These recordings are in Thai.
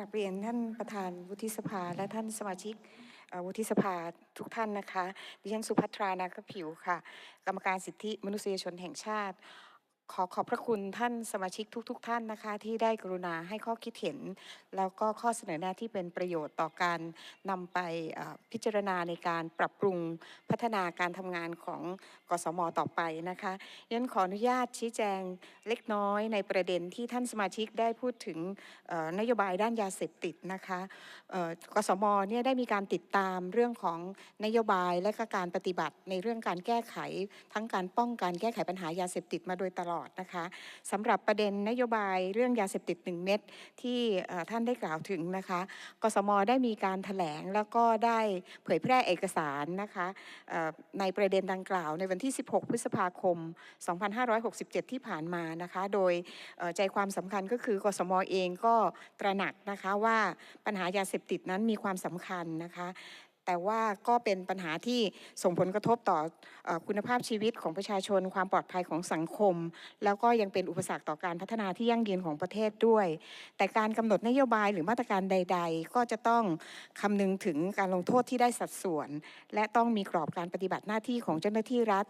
กลับเรียนท่านประธานวุฒิสภาและท่านสมาชิกวุฒิสภาทุกท่านนะคะ ดิฉันสุภัทรานาคผิวค่ะ กรรมการสิทธิมนุษยชนแห่งชาติ ขอขอบพระคุณท่านสมาชิกทุกๆท่านนะคะ ที่ได้กรุณาให้ข้อคิดเห็น แล้วก็ข้อเสนอแนะที่เป็นประโยชน์ต่อการนำไปพิจารณาในการปรับปรุงพัฒนาการทำงานของกสมต่อไปนะคะยันขออนุญาตชี้แจงเล็กน้อยในประเด็นที่ท่านสมาชิกได้พูดถึงนโยบายด้านยาเสพติดนะคะกสมเนี่ยได้มีการติดตามเรื่องของนโยบายและก็การปฏิบัติในเรื่องการแก้ไข ทั้งการป้องกันแก้ไขปัญหายาเสพติดมาโดยตลอดนะคะสำหรับประเด็นนโยบายเรื่องยาเสพติด1เม็ดที่ท่านได้กล่าวถึงนะคะกสมได้มีการถแถลงแล้วก็ได้เผยแพร่เอกสารนะคะในประเด็นดังกล่าวในวันที่ 16 พฤษภาคม 2567 ที่ผ่านมานะคะโดยใจความสำคัญก็คือกสมเองก็ตระหนักนะคะว่าปัญหายาเสพติดนั้นมีความสำคัญนะคะ แต่ว่าก็เป็นปัญหาที่ส่งผลกระทบต่ออคุณภาพชีวิตของประชาชน ความปลอดภัยของสังคม แล้วก็ยังเป็นอุปสรรคต่อการพัฒนาที่ยั่งยืนของประเทศด้วย แต่การกำหนดนโยบายหรือมาตรการใด ๆ ก็จะต้องคำนึงถึงการลงโทษที่ได้สัดส่วน และต้องมีกรอบการปฏิบัติหน้าที่ของเจ้าหน้าที่รัฐ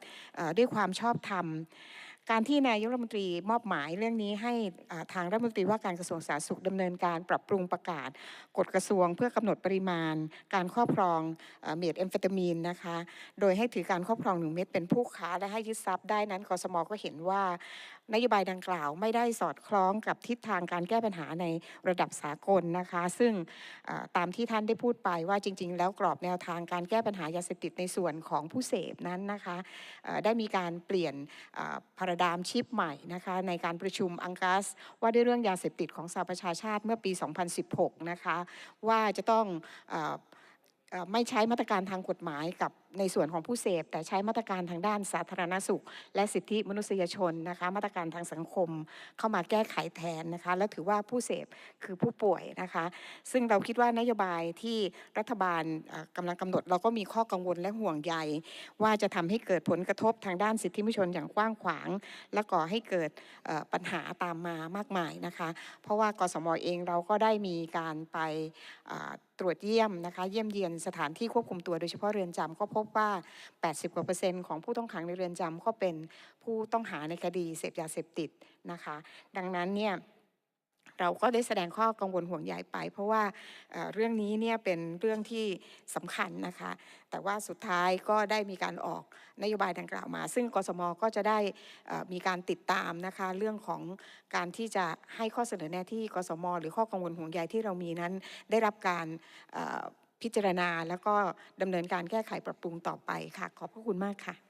ด้วยความชอบธรรม การที่นายกรัฐมนตรีมอบหมายเรื่องนี้ให้ทางรัฐมนตรีว่าการกระทรวงสาธารณสุขดำเนินการปรับปรุงประกาศกฎกระทรวง เพื่อกำหนดปริมาณ การครอบครองเอ่อเมทแอมเฟตามีนนะคะโดยให้ถือการครอบครองหนึ่งเม็ดเป็นผู้ค้าและให้ยึดทรัพย์ได้นั้นกสมก็เห็นว่านโยบายดังกล่าวไม่ได้สอดคล้องกับทิศทางการแก้ปัญหาในระดับสากลนะคะ ซึ่งตามที่ท่านได้พูดไปว่าจริง ๆ แล้วกรอบแนวทางการแก้ปัญหายาเสพติดในส่วนของผู้เสพนั้นนะคะได้มีการเปลี่ยนพาราดามชิปใหม่นะคะในการประชุมอังกัสว่าด้วยเรื่องยาเสพติดของสหประชาชาติเมื่อปี 2016 นะคะว่าจะต้องอ ไม่ใช้มาตรการทางกฎหมายกับในส่วนของผู้เสพ แต่ใช้มาตรการทางด้านสาธารณสุข และสิทธิมนุษยชนนะคะมาตรการทางสังคมเข้ามาแก้ไขแทนนะคะและถือว่าผู้เสพคือผู้ป่วยนะคะซึ่งเราคิดว่านโยบายที่รัฐบาลเอ่อกำลังกำหนด เราก็มีข้อกังวลและห่วงใย ว่าจะทำให้เกิดผลกระทบทางด้านสิทธิมนุษยชนอย่างกว้างขวาง และก่อให้เกิดปัญหาตามมามากมายนะคะเพราะว่ากสมเองเราก็ได้มีการไป ตรวจเยี่ยมนะคะเยี่ยมเยียนสถานที่ควบคุมตัวโดยเฉพาะเรือนจำก็พบว่า 80กว่าเปอร์เซ็นต์ของผู้ต้องขังในเรือนจำก็เป็นผู้ต้องหาในคดีเสพยาเสพติดนะคะ ดังนั้นเนี่ย เราก็ได้แสดงข้อกังวลห่วงใยไป เพราะว่าเรื่องนี้เนี่ยเป็นเรื่องที่สำคัญนะคะ แต่ว่าสุดท้ายก็ได้มีการออกนโยบายดังกล่าวมา ซึ่งกสมก็จะได้มีการติดตามนะคะเรื่องของการที่จะให้ข้อเสนอแนะที่กสม หรือข้อกังวลห่วงใยที่เรามีนั้นได้รับการพิจารณาแล้วก็ดำเนินการแก้ไขปรับปรุงต่อไปค่ะ ขอบพระคุณมากค่ะ